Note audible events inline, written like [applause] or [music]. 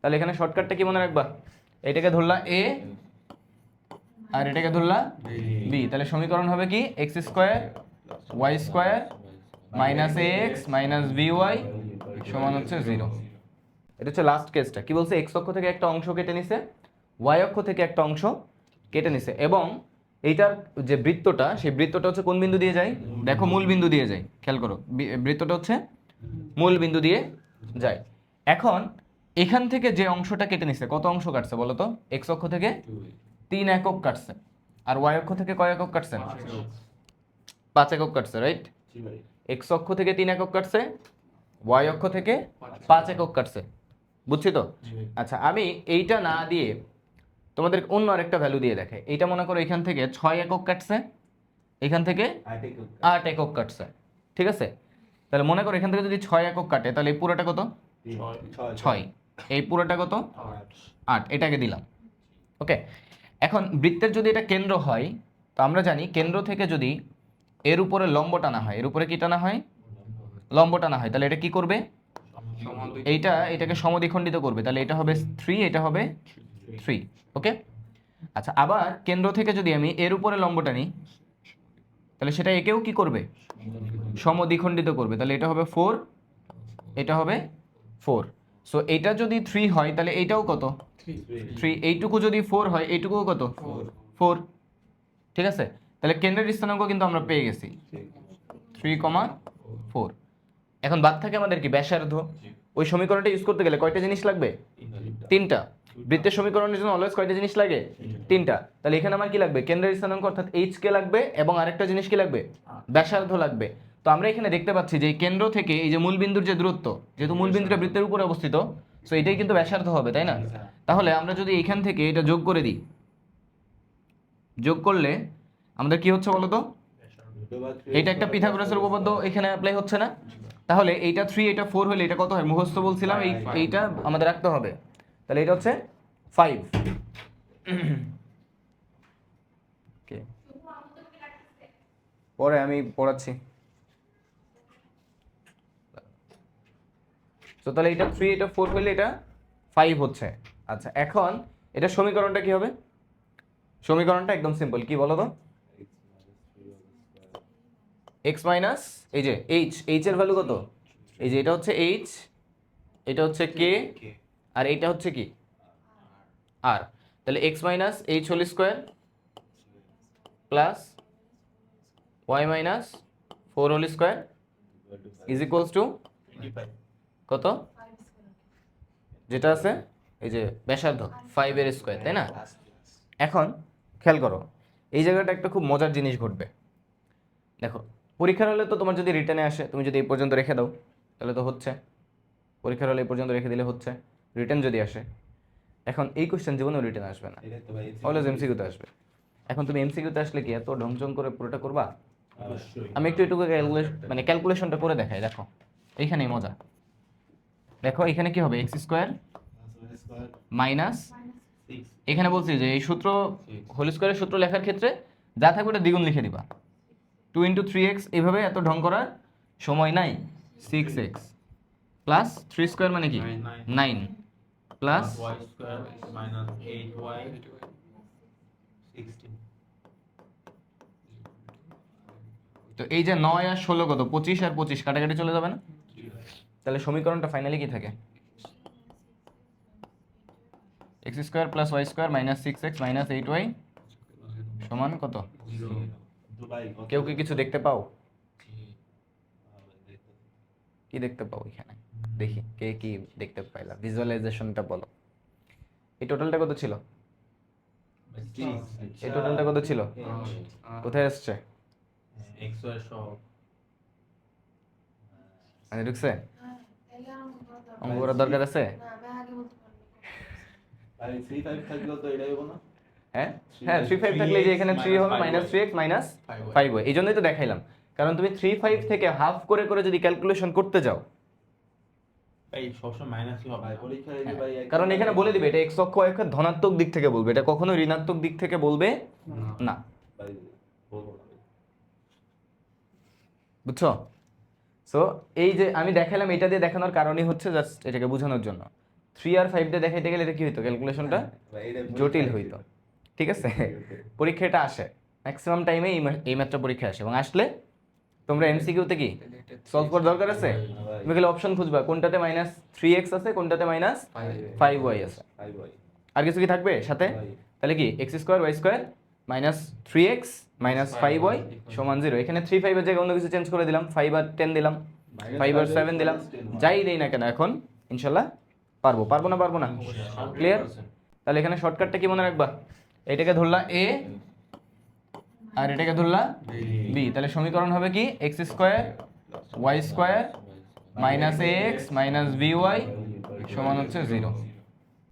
তাহলে এখানে শর্টকাটটা কি মনে রাখবা? এটাকে ধরলা এ আর এটাকে ধরলা বি তাহলে সমীকরণ হবে কি? X square y square minus x minus b y সমান হচ্ছে জিরো এটা হচ্ছে লাস্ট কেসটা কি বলছে? এক্স অক্ষ থেকে একটা অংশ কেটে নিছে ওয়াই অক্ষ থেকে একটা অংশ কেটে নিছে এবং এইটার যে বৃত্তটা সেই বৃত্তটা হচ্ছে কোন বিন্দু দিয়ে যায়? দেখো মূল বিন্দু দিয়ে যায়। খেয়াল করো বৃত্তটা হচ্ছে মূল বিন্দু দিয়ে যায়। এখন এখান থেকে যে অংশটা কেটে নিছে কত অংশ কাটছে বলো তো? এক্স অক্ষ থেকে তিন একক কাটছে। আর ওয়াই অক্ষ থেকে কয় একক কাটছে? পাঁচ একক। কাটছে রাইট এক্স অক্ষ থেকে তিন একক কাটছে ওয়াই অক্ষ থেকে পাঁচ একক। কাটছে। বুঝছি তো? আচ্ছা আমি এইটা না দিয়ে তোমাদের অন্য আরেকটা ভ্যালু দিয়ে দেখে এইটা মনে করো এখান থেকে ছয় একক কাটছে এখান থেকে আট একক কাটছে। ঠিক আছে? তাহলে মনে করো এখান থেকে যদি ছয় একক কাটে তাহলে এই পুরোটা কত? ছয়। এই পুরোটা কত? আট। এটাকে দিলাম। ওকে? এখন বৃত্তের যদি এটা কেন্দ্র হয়, তো আমরা জানি কেন্দ্র থেকে যদি এর উপরে লম্ব টানা হয়, এর উপরে কি টানা হয়? লম্ব টানা হয়। তাহলে এটা কি করবে? এইটা এটাকে সমদ্বিখণ্ডিত করবে। তাহলে এটা হবে থ্রি এটা হবে থ্রি ওকে? আচ্ছা আবার কেন্দ্র থেকে যদি আমি এর উপরে লম্ব টানি, তাহলে সেটা একেও কি করবে? সমদ্বিখণ্ডিত করবে। তাহলে এটা হবে ফোর এটা হবে ফোর সো এটা যদি থ্রি হয় তাহলে এইটাও কত? থ্রি এইটুকু যদি ফোর হয় এইটুকুও কত? ফোর ঠিক আছে? তাহলে কেন্দ্রের স্থানাঙ্ক কিন্তু আমরা পেয়ে গেছি। থ্রি কমা ফোর এখন বাদ থাকে আমাদের কি? ব্যাসার্ধ। ওই সমীকরণটা ইউজ করতে গেলে কয়টা জিনিস লাগবে? তিনটা। বৃত্তের সমীকরণের জন্য অলওয়েজ কয়টা জিনিস লাগে? তিনটা। তাহলে এখানে আমার কি লাগবে? কেন্দ্রের স্থানাঙ্ক অর্থাৎ এইচ কে লাগবে এবং আরেকটা জিনিস কি লাগবে? ব্যাসার্ধ লাগবে। তো আমরা এখানে দেখতে পাচ্ছি যে এই কেন্দ্র থেকে এই যে মূল বিন্দুর যে দূরত্ব যেহেতু মূল বিন্দুটা বৃত্তের উপরে অবস্থিত সো এটাই কিন্তু ব্যাসার্ধ হবে তাই না? তাহলে আমরা যদি এখান থেকে এটা যোগ করে দিই যোগ করলে আমাদের কি হচ্ছে বলতো? এটা একটা পিথাগোরাসের উপপাদ্য এখানে অ্যাপ্লাই হচ্ছে না। তাহলে এইটা থ্রি এটা ফোর হলে এটা কত হয়? মুখস্থ বলছিলাম এই এইটা আমাদের রাখতে হবে। তাহলে এটা হচ্ছে ফাইভ [coughs] পরে আমি পড়াচ্ছি। তো তাহলে এটা থ্রি এটা ফোর হলে এটা ফাইভ হচ্ছে। আচ্ছা এখন এটা সমীকরণটা কি হবে? সমীকরণটা একদম সিম্পল কি বলো তো এক্স মাইনাস এই যে এইচ এইচ এর ভ্যালু কত? এই যে এটা হচ্ছে এইচ এটা হচ্ছে কে আর এইটা হচ্ছে কি? আর তাহলে x minus h whole square plus y minus four whole square is equals to কত? যেটা আছে এই যে ব্যাসার্ধ ফাইভের স্কোয়ার তাই না? এখন খেয়াল করো এই জায়গাটা একটা খুব মজার জিনিস ঘটবে। দেখো পরীক্ষার হলে তো তোমার যদি রিটার্নে আসে তুমি যদি এই পর্যন্ত রেখে দাও তাহলে তো হচ্ছে। পরীক্ষার হলে এই পর্যন্ত রেখে দিলে হচ্ছে রিটার্ন যদি আসে এখন এই কোশ্চেন জীবনেও রিটার্ন আসবে না। অলওয়েজ এমসিকিউতে আসবে। এখন তুমি এমসিকিউতে আসলে কি এত ঢংচং করে পুরোটা করবা? আমি একটু একটু ক্যালকুলেশন মানে ক্যালকুলেশনটা করে দেখাই দেখো। এইখানেই মজা। দেখো এখানে কি হবে? এক্স স্কোয়ার মাইনাস এখানে বলছি যে এই সূত্র হোল স্কোয়ারের সূত্র লেখার ক্ষেত্রে যা থাকবে ওটা দ্বিগুণ লিখে দিবা। টু ইন্টু থ্রি এক্স এইভাবে এত ঢং করার সময় নাই। Six x plus three square মানে কি. Nine plus y square minus 8y 16 তো এই যে নয় আর ষোলো কত? পঁচিশ আর পঁচিশ কাটাকাটি চলে যাবে না? তাহলে সমীকরণটা ফাইনালি কি থাকে? X square plus y square minus six x minus eight y সমান কত? কেউ কি কিছু দেখতে পাও? কি দেখতে পাও এখানে? দেখি কে কি দেখতে পাইলা? ভিজুয়ালাইজেশনটা বলো। এই টোটালটা কত ছিল? এই টোটালটা কত ছিল? কোথায় আসছে? মানে ঢুকছে? অঙ্ক করার দরকার আছে? হ্যাঁ? হ্যাঁ থ্রি ফাইভ থাকলে যে এখানে থ্রি হবে minus three x minus five এই জন্যই তো দেখাইলাম। কারণ তুমি থ্রি ফাইভ থেকে হাফ করে করে যদি ক্যালকুলেশন করতে যাও। হবে। কারণ এখানে বলে দিবে এটা এক্স অক্ষ y অক্ষের ধনাত্মক দিক থেকে বলবে। এটা কখনো ঋণাত্মক দিক থেকে বলবে না। বুঝছ? সো এই যে আমি দেখালাম এটা দিয়ে দেখানোর কারণই হচ্ছে জাস্ট এটাকে বোঝানোর জন্য। থ্রি আর ফাইভ দিয়ে দেখাইতে গেলে এটা কি হইতো? ক্যালকুলেশনটা জটিল হইতো। ঠিক আছে? [laughs] পরীক্ষা এটা আসে। ম্যাক্সিমাম টাইমে এই ম্যাথটা পরীক্ষা আসে। এবং আসলে তোমরা এমসিকিউতে কি? সলভ করার দরকার আছে? তুমি গেলে অপশন খুঁজবা কোনটাতে মাইনাস থ্রি এক্স আছে কোনটাতে মাইনাস ফাইভ ওয়াই আছে। আর কিছু কি থাকবে সাথে? তাহলে কি? X square y square minus three x minus five y সমান জিরো এখানে থ্রি ফাইভের জায়গায় অন্য কিছু চেঞ্জ করে দিলাম। ফাইভ আর টেন দিলাম। ফাইভ আর সেভেন দিলাম। যাই দেই না কেন এখন ইনশাল্লাহ পারব। পারব না পারব না। ক্লিয়ার তাহলে এখানে শর্টকাটটা কি মনে রাখবা? এটাকে ধরলা এ আর এটাকে ধরলা বি তাহলে সমীকরণ হবে কি? X square y square minus x minus b y সমান হচ্ছে জিরো